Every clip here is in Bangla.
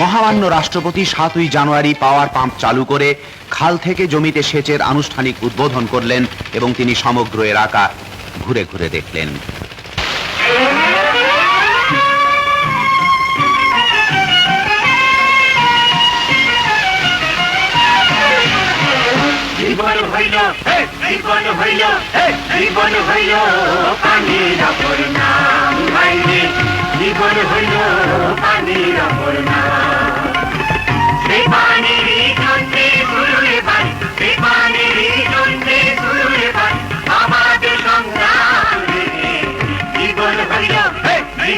মহামান্য রাষ্ট্রপতি সাতই জানুয়ারি পাওয়ার পাম্প চালু করে খাল থেকে জমিতে সেচের আনুষ্ঠানিক উদ্বোধন করলেন এবং তিনি সমগ্র এলাকা ঘুরে ঘুরে দেখলেন। জীবন হইল জীবন হইল জীবন হইল, পানির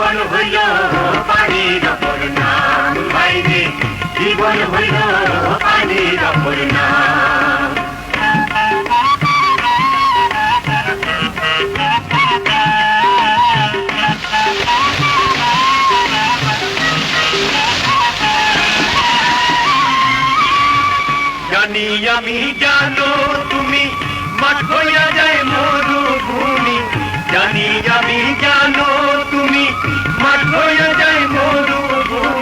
জীবন হইল পানির অপর নাম ভাইরে, জীবন হইল পানির অপর নাম আমি জানো তুমি, মাঠ হইয়া যায় মরু